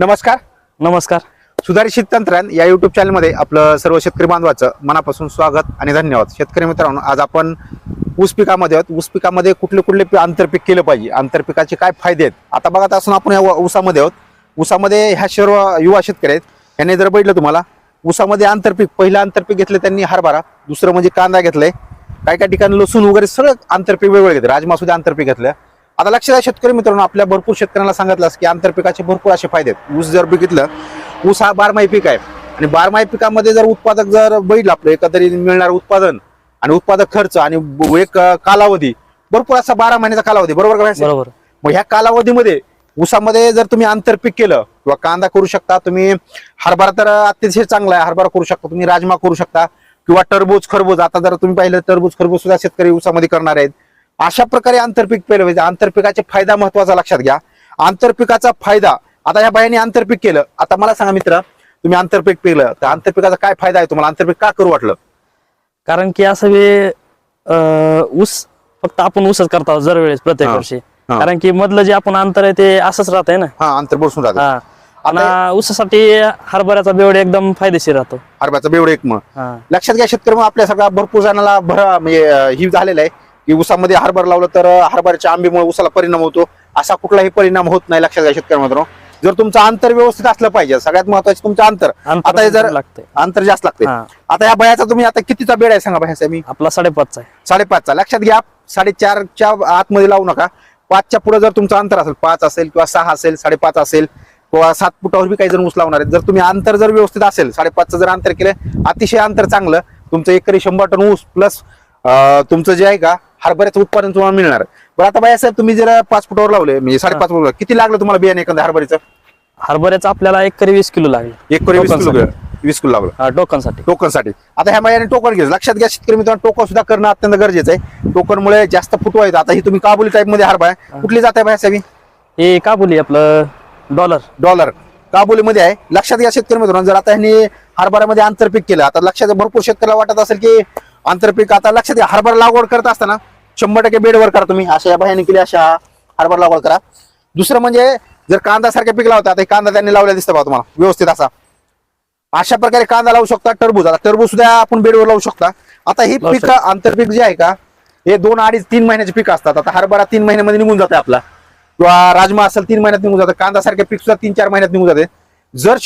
नमस्कार. नमस्कार. सुधारित शेततंत्रज्ञान या युट्यूब चॅनलमध्ये आपलं सर्व शेतकरी बांधवाचं मनापासून स्वागत आणि धन्यवाद. शेतकरी मित्रांनो आज आपण ऊस पिकामध्ये आहोत. ऊस पिकामध्ये कुठले कुठले आंतरपीक केलं पाहिजे? आंतरपिकाचे काय फायदे आहेत? आता बघत असून आपण या ऊसामध्ये आहोत. ऊसामध्ये ह्या सर्व युवा शेतकरी आहेत. यांनी जर बघितलं तुम्हाला ऊसामध्ये आंतरपीक पहिलं आंतरपीक घेतलं त्यांनी हरभरा दुसरं म्हणजे कांदा घेतलाय. काही काही ठिकाणी लसूण वगैरे सगळं आंतरपीक वेगवेगळे घेतलं. राजमा सुद्धा आंतरपीक घेतलं. आता लक्षात आहे शेतकरी मित्रांनो आपल्या भरपूर शेतकऱ्यांना सांगितलं की आंतरपिकाचे भरपूर असे फायदे आहेत. ऊस जर बघितलं ऊस हा बारमाही पीक आहे. आणि बारमाही पिकामध्ये जर उत्पादक जर बघितलं आपलं एकंदरीत मिळणार उत्पादन आणि उत्पादक खर्च आणि एक कालावधी भरपूर असा बारा महिन्याचा कालावधी बरोबर का? बरोबर. मग ह्या कालावधीमध्ये ऊसामध्ये जर तुम्ही आंतरपीक केलं किंवा कांदा करू शकता तुम्ही हरभरा तर अतिशय चांगला आहे हरभरा करू शकता तुम्ही राजमा करू शकता किंवा टरबूज खरबूज आता जर तुम्ही पाहिलं टरबूज खरबूज सुद्धा शेतकरी ऊसामध्ये करणार आहेत. अशा प्रकारे आंतरपीक पेरलं पाहिजे. आंतरपिकाचे फायदा महत्त्वाचा लक्षात घ्या. आंतरपिकाचा फायदा आता ह्या बायाने आंतरपीक केलं. आता मला सांगा मित्र तुम्ही आंतरपीक पेरलं तर आंतरपिकाचा काय फायदा आहे तुम्हाला? आंतरपीक का करू वाटलं? कारण की असं अं, ऊस फक्त आपण ऊसच करतो दर वेळेस प्रत्येक. वर्षी. कारण की मधलं जे आपण अंतर आहे ते असंच राहत आहे ना. हा अंतर बसून राहतं. आणि ऊसासाठी हरभऱ्याचा बेवड एकदम फायदेशीर राहतो. हरभऱ्याचं बेवड एक मग. लक्षात घ्या शेतकरी मग आपल्या सगळ्या भरपूर जणांना भर म्हणजे ही झालेलं आहे. की ऊसामध्ये हरभरा लावलं तर अं, हरभऱ्याच्या आंबीमुळे ऊसाला परिणाम होतो. असा कुठलाही परिणाम होत नाही लक्षात घ्या शेतकरी मित्रांनो. जर तुमचं अंतर व्यवस्थित असलं पाहिजे सगळ्यात महत्वाचं तुमचं अंतर. आता हे जर अंतर जास्त लागते. आता या बयाचा तुम्ही आता कितीचा बेड आहे सांगा बायाचा मी. आपला साडेपाचचा आहे. साडेपाचचा. लक्षात घ्या साडेचारच्या आतमध्ये लावू नका. पाचच्या पुढे जर तुमचं अंतर असेल पाच असेल किंवा सहा असेल साडेपाच असेल किंवा सात फुटावर बी काही जण ऊस लावणार आहेत. जर तुम्ही अंतर जर व्यवस्थित असेल साडेपाचचं जर अंतर केलं अतिशय अंतर चांगलं तुमचं एकरी शंभर टन ऊस प्लस तुमचं जे आहे का हरभऱ्याचं उत्पादन तुम्हाला मिळणार. बरं आता बाया साहेब तुम्ही जर पाच फुटावर लावले म्हणजे साडेपाच फुटावर. किती लागलं तुम्हाला बियाणे एखाद्या हरभऱ्याचं? हरभऱ्याचं आपल्याला एक करी वीस किलो लागले. एक करी वीस किलो टोकनसाठी. वीस किलो लागलं. टोकनसाठी. टोकनसाठी. आता ह्या बायाने टोकन घ्यायचं लक्षात घ्या शेतकरी मित्रांनो टोकन सुद्धा करणं अत्यंत गरजेचं आहे. टोकनमुळे जास्त फुटवा येतं. आता ही तुम्ही काबुली टाईपमध्ये हरभरा आहे. कुठली जात आहे बाया साहेब हे? का बोली आपलं डॉलर. डॉलर. काबुलीमध्ये आहे. लक्षात घ्या शेतकरी मित्रांनो जर आता ह्यांनी हरभऱ्यामध्ये आंतरपीक केलं आता लक्षात भरपूर शेतकऱ्याला वाटत असेल की आंतरपीक आता लक्षात घ्या हरभरा लागवड करत असताना शंभर टक्के बेडवर करा तुम्ही. अशा या बाह्याने केली अशा हरभरा लागवड करा. दुसरं म्हणजे जर कांदा सारखे पीक लावता आता कांदा त्यांनी लावलेला दिसतं बा तुम्हाला व्यवस्थित असा. अशा प्रकारे कांदा लावू शकता टरबूज. आता टरबूज सुद्धा आपण बेडवर लावू शकता. आता ही पीक आंतरपीक जे आहे का हे दोन अडीच तीन महिन्याचे पीक असतात. आता हरभरा तीन महिन्यामध्ये निघून जाते आपला. किंवा राजमा असेल तीन महिन्यात निघून जातं. कांदा सारखे पीक सुद्धा तीन चार महिन्यात निघून जाते. जर